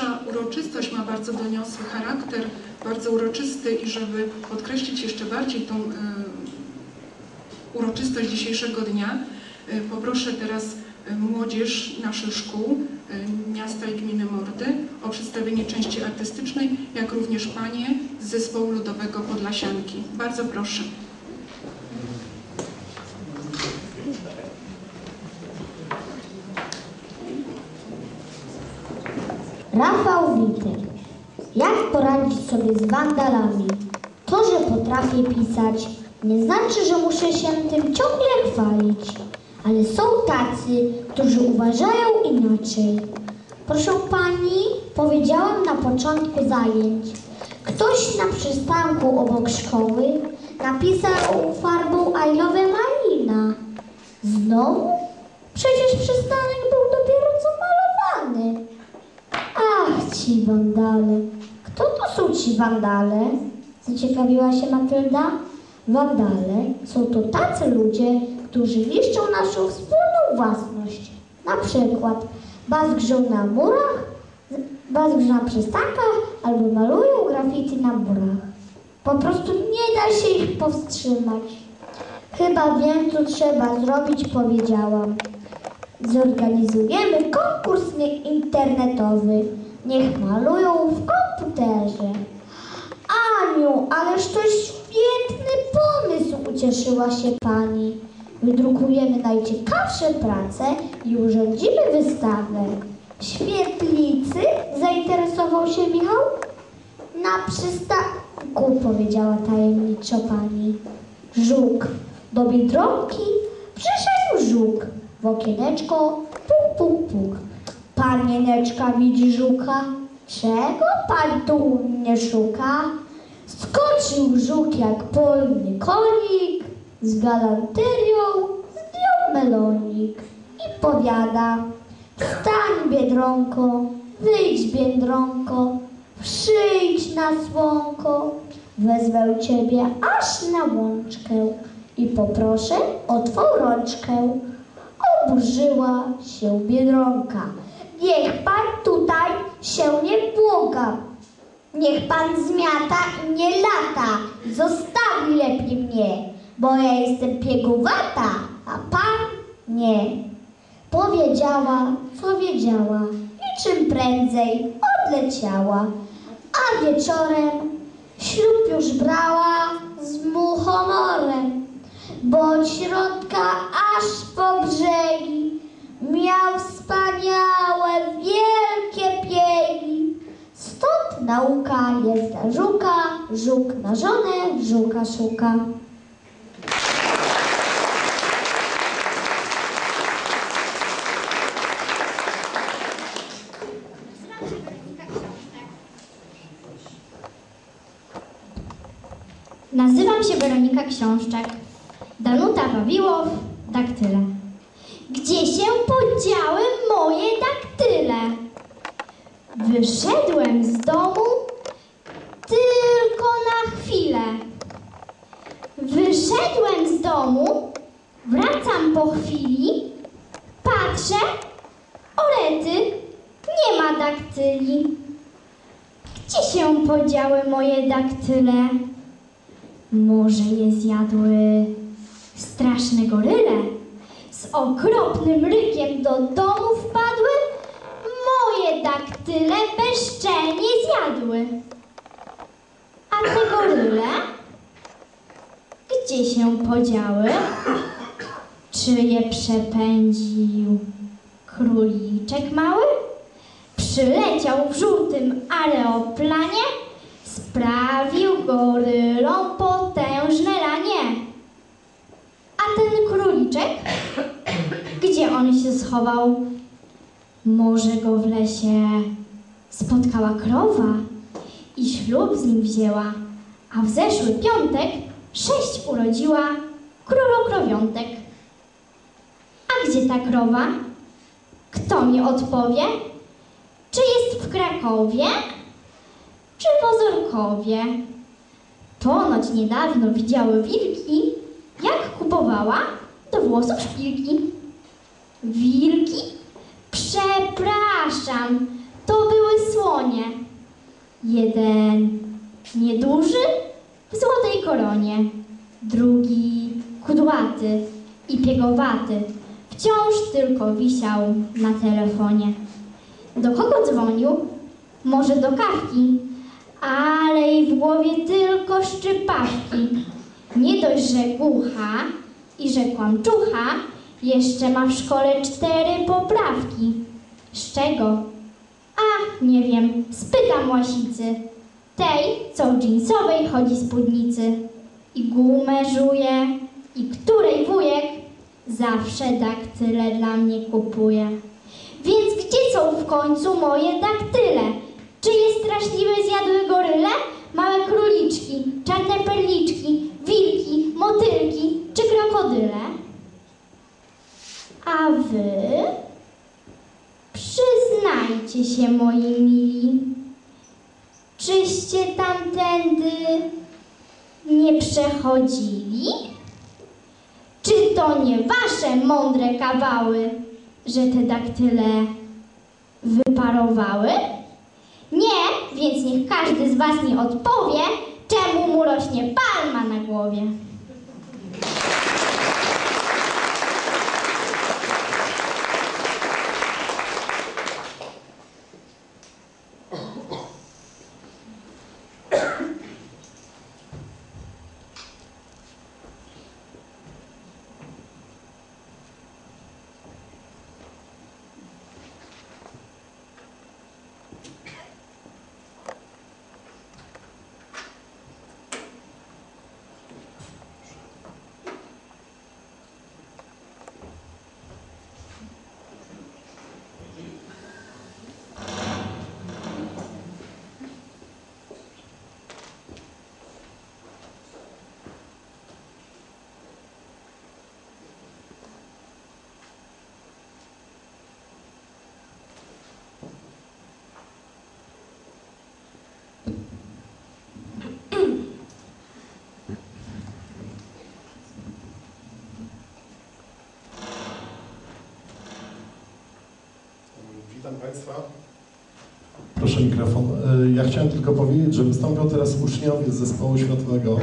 dzisiejsza uroczystość ma bardzo doniosły charakter, bardzo uroczysty i żeby podkreślić jeszcze bardziej tą e, uroczystość dzisiejszego dnia, e, poproszę teraz e, młodzież naszych szkół miasta i gminy Mordy o przedstawienie części artystycznej, jak również panie z zespołu ludowego Podlasianki. Bardzo proszę. Rafał Wity. Jak poradzić sobie z wandalami? To, że potrafię pisać, nie znaczy, że muszę się tym ciągle chwalić. Ale są tacy, którzy uważają inaczej. Proszę pani, powiedziałam na początku zajęć. Ktoś na przystanku obok szkoły napisał farbą I love Malina. Znowu? Przecież przystanek był dopiero co malowany. Ci wandale. Kto to są ci wandale? Zaciekawiła się Matylda. Wandale są to tacy ludzie, którzy niszczą naszą wspólną własność. Na przykład bazgrzą na murach, bazgrzą na przystankach albo malują graffiti na murach. Po prostu nie da się ich powstrzymać. Chyba wiem, co trzeba zrobić, powiedziałam. Zorganizujemy konkurs internetowy. Niech malują w komputerze. Aniu, ależ to świetny pomysł, ucieszyła się pani. Wydrukujemy najciekawsze prace i urządzimy wystawę. Świetlicy zainteresował się Michał? Na przystanku, powiedziała tajemniczo pani. Żuk. Do Biedronki przyszedł żuk. W okieneczko puk, puk, puk. Panieneczka widzi żuka. Czego pan tu mnie szuka? Skoczył żuk jak polny konik, z galanterią zdjął melonik i powiada Wstań Biedronko, wyjdź Biedronko, przyjdź na słonko, wezwę ciebie aż na łączkę i poproszę o twą rączkę. Oburzyła się Biedronka. Niech pan tutaj się nie błoga. Niech pan zmiata i nie lata. Zostawi lepiej mnie, bo ja jestem pieguwata, a pan nie. Powiedziała, co wiedziała i czym prędzej odleciała. A wieczorem ślub już brała z muchomorem, bo od środka aż po brzegi miał wspaniałe, nauka jest dla żuka, żuk na żonę żuka szuka. Nazywam się Weronika Książczak. Danuta Wawiłow, daktyle. Gdzie się podziały moje daktyle? Wyszedłem z domu chwilę. Wyszedłem z domu, wracam po chwili, patrzę, orety, nie ma daktyli. Gdzie się podziały moje daktyle? Może je zjadły straszne goryle? Z okropnym rykiem do domu wpadły? Moje daktyle bezczelnie zjadły. A te goryle? Gdzie się podziały? Czy je przepędził króliczek mały? Przyleciał w żółtym aeroplanie, sprawił gorylom potężne ranie. A ten króliczek, gdzie on się schował? Może go w lesie spotkała krowa i ślub z nim wzięła, a w zeszły piątek sześć urodziła królokrowiątek. A gdzie ta krowa? Kto mi odpowie? Czy jest w Krakowie? Czy w Ozorkowie? Ponoć niedawno widziały wilki, jak kupowała do włosów szpilki. Wilki? Przepraszam, to były słonie. Jeden nieduży w złotej koronie, drugi kudłaty i piegowaty, wciąż tylko wisiał na telefonie. Do kogo dzwonił? Może do kawki, ale jej w głowie tylko szczypawki. Nie dość, że głucha i że kłamczucha, jeszcze ma w szkole cztery poprawki. Z czego? Nie wiem, spytam łasicy. Tej, co w dżinsowej chodzi spódnicy. I gumę żuje, i której wujek zawsze daktyle dla mnie kupuje. Więc gdzie są w końcu moje daktyle? Czy je straszliwe zjadły goryle? Małe króliczki, czarne perliczki, wilki, motylki czy krokodyle? A wy? Przyznajcie się, moi mili, czyście tamtędy nie przechodzili? Czy to nie wasze mądre kawały, że te daktyle wyparowały? Nie, więc niech każdy z was mi odpowie, czemu mu rośnie palma na głowie. Witam Państwa. Proszę mikrofon. E, Ja chciałem tylko powiedzieć, że wystąpią teraz uczniowie z zespołu światowego,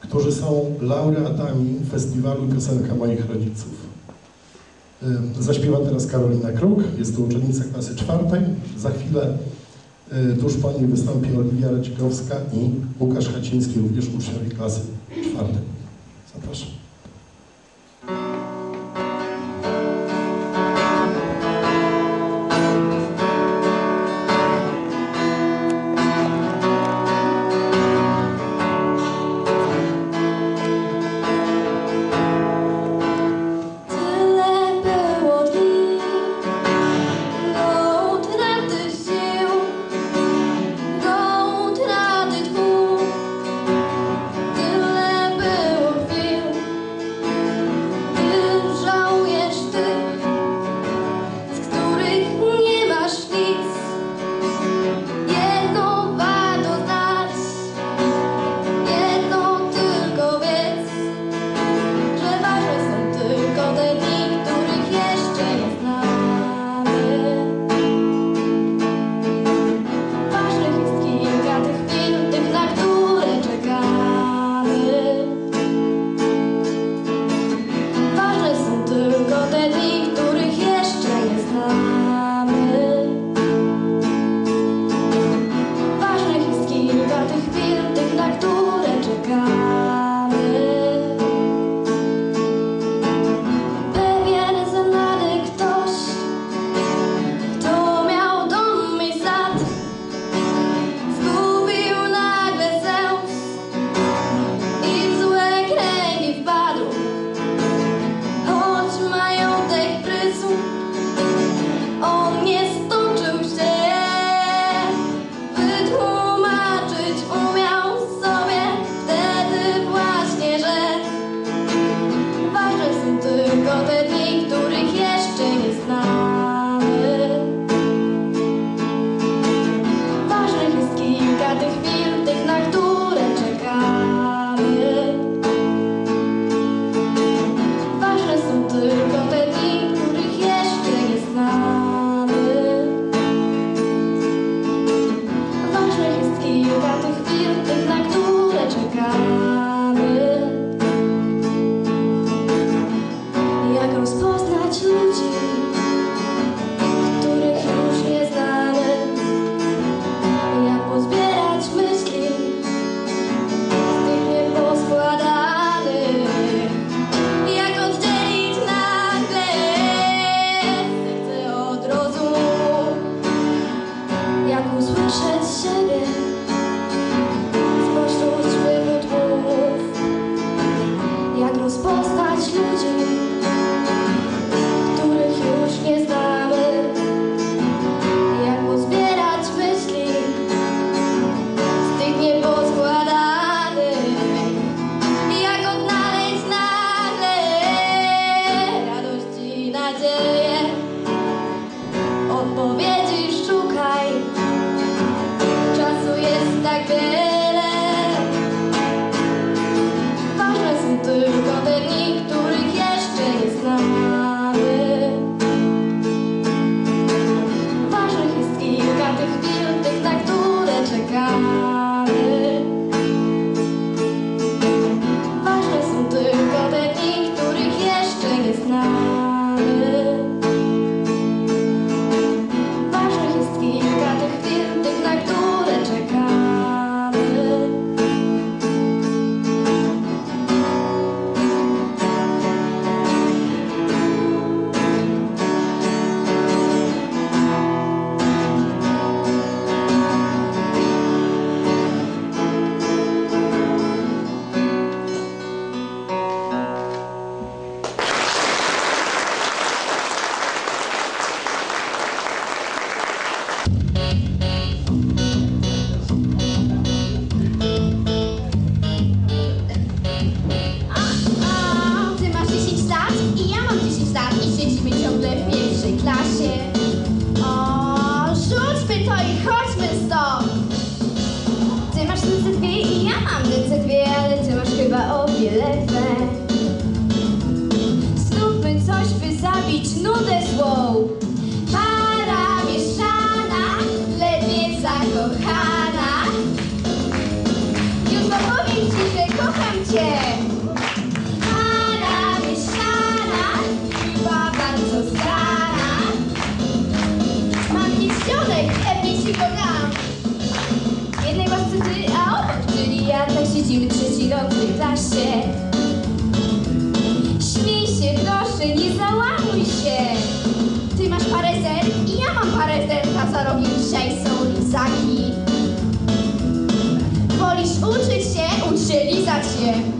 którzy są laureatami festiwalu Piosenka moich rodziców. E, Zaśpiewa teraz Karolina Kruk, jest to uczennica klasy czwartej. Za chwilę tuż po niej wystąpi Oliwia i Łukasz Haciński, również uczniowie klasy czwartej. Zapraszam. started Witajcie! Chyba bardzo. Mam pieścionek, epicki program. Jednej ławce ty, a obok, ja, tak siedzimy trzeci rok w klasie. Śmiej się, proszę, nie załamuj się. Ty masz parę zer i ja mam parę zer na co robimy dzisiaj Grazie.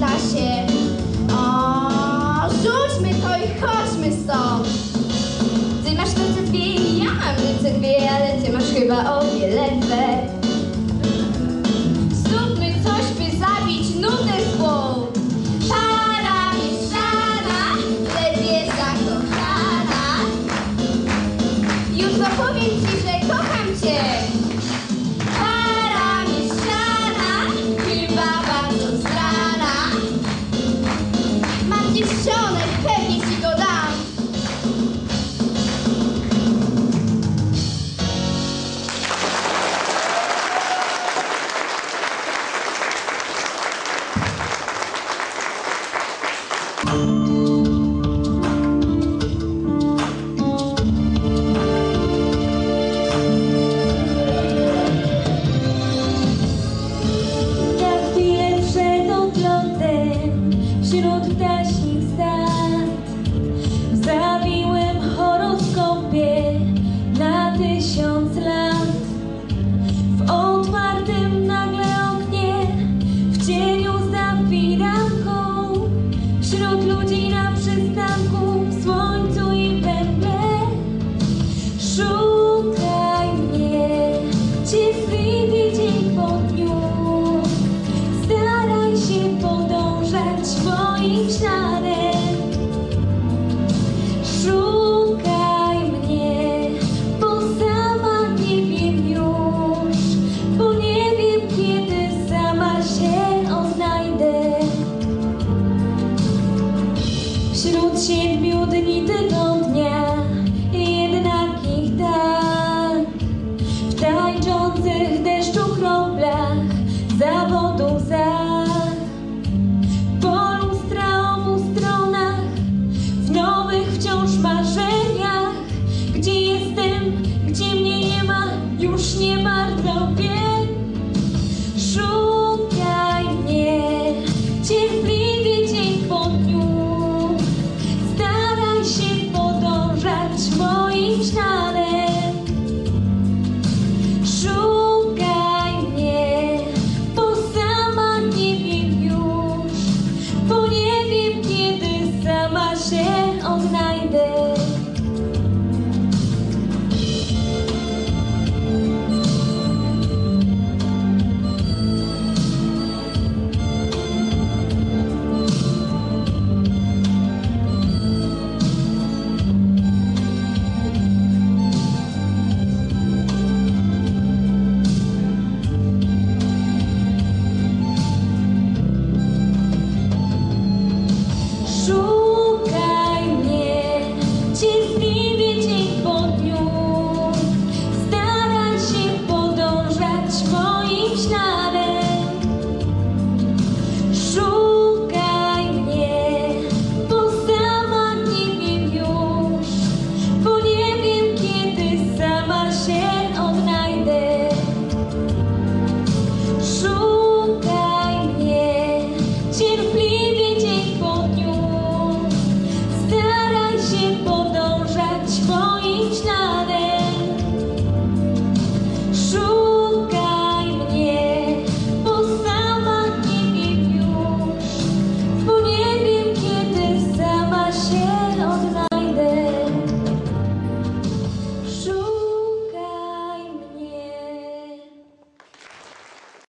klasie. O, rzućmy to i chodźmy stąd. Ty masz noce dwie ja mam noce dwie, ale ty masz chyba o wiele lewe.